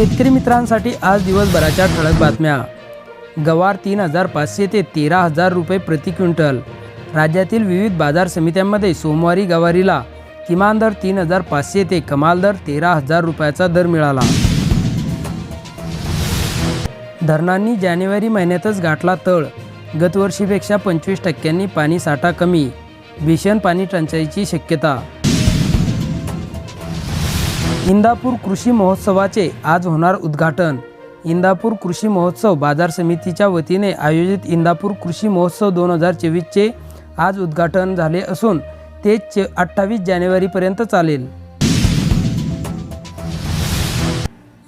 शेतकरी मित्रांसाठी आज दिवसभराच्या ठळक बातम्या. गवार तीन हजार पाचशे ते तेरा हजार रुपये प्रति क्विंटल. राज्यातील विविध बाजार समित्यांमध्ये सोमवारी गवारीला किमान दर तीन हजार पाचशे ते कमाल दर तेरा हजार रुपयाचा दर मिळाला. धरणांनी जानेवारी महिन्यातच गाठला तळ. गतवर्षीपेक्षा पंचवीस टक्क्यांनी पाणी साठा कमी. भीषण पाणी टंचाईची शक्यता इंदापूर कृषी महोत्सवाचे आज होणार उद्घाटन. इंदापूर कृषी महोत्सव बाजार समितीच्या वतीने आयोजित इंदापूर कृषी महोत्सव दोन हजार चोवीसचे आज उद्घाटन झाले असून ते चे अठ्ठावीस जानेवारीपर्यंत चालेल.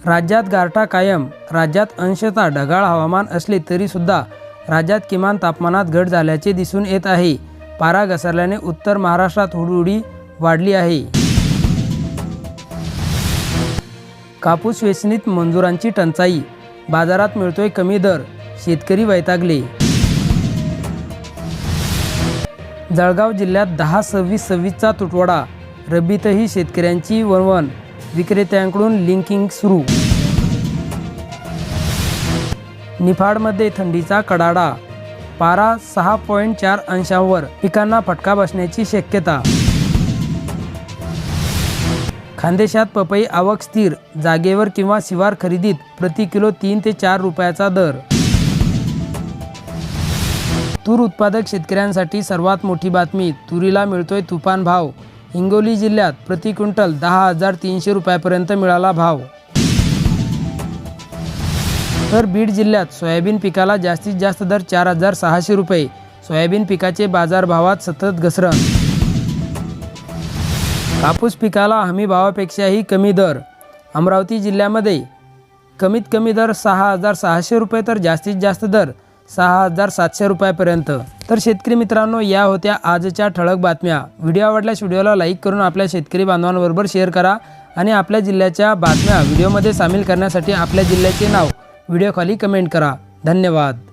राज्यात गारठा कायम राज्यात अंशतः ढगाळ हवामान असले तरीसुद्धा राज्यात किमान तापमानात घट झाल्याचे दिसून येत आहे. पारा घसरल्याने उत्तर महाराष्ट्रात हुडहुडी वाढली आहे. कापूस वेचणीत मंजुरांची टंचाई. बाजारात मिळतोय कमी दर शेतकरी वैतागले. जळगाव जिल्ह्यात दहा सव्वीस सव्वीसचा तुटवडा रब्बीतही शेतकऱ्यांची वणवण विक्रेत्यांकडून लिंकिंग सुरू. निफाडमध्ये थंडीचा कडाडा पारा सहा पॉईंट चार अंशांवर पिकांना फटका बसण्याची शक्यता. खानदेशात पपई आवक स्थिर जागेवर किंवा शिवार खरेदीत प्रति किलो तीन ते चार रुपयाचा दर. तूर उत्पादक शेतकऱ्यांसाठी सर्वात मोठी बातमी तुरीला मिळतोय तुफान भाव. हिंगोली जिल्ह्यात प्रति क्विंटल दहा हजार तीनशे रुपयापर्यंत मिळाला भाव. तर बीड जिल्ह्यात सोयाबीन पिकाला जास्तीत जास्त दर चार हजार सहाशे रुपये. सोयाबीन पिकाचे बाजारभावात सतत घसरण. कापूस पिकाला हमी भावापेक्षाही कमी दर. अमरावती जिल्ह्यामध्ये कमीत कमी दर सहा हजार सहाशे रुपये तर जास्तीत जास्त दर सहा हजार सातशे रुपयापर्यंत. तर शेतकरी मित्रांनो या होत्या आजच्या ठळक बातम्या. व्हिडिओ आवडल्यास व्हिडिओला लाईक करून आपल्या शेतकरी बांधवांबरोबर शेअर करा आणि आपल्या जिल्ह्याच्या बातम्या व्हिडिओमध्ये सामील करण्यासाठी आपल्या जिल्ह्याचे नाव व्हिडिओखाली कमेंट करा. धन्यवाद.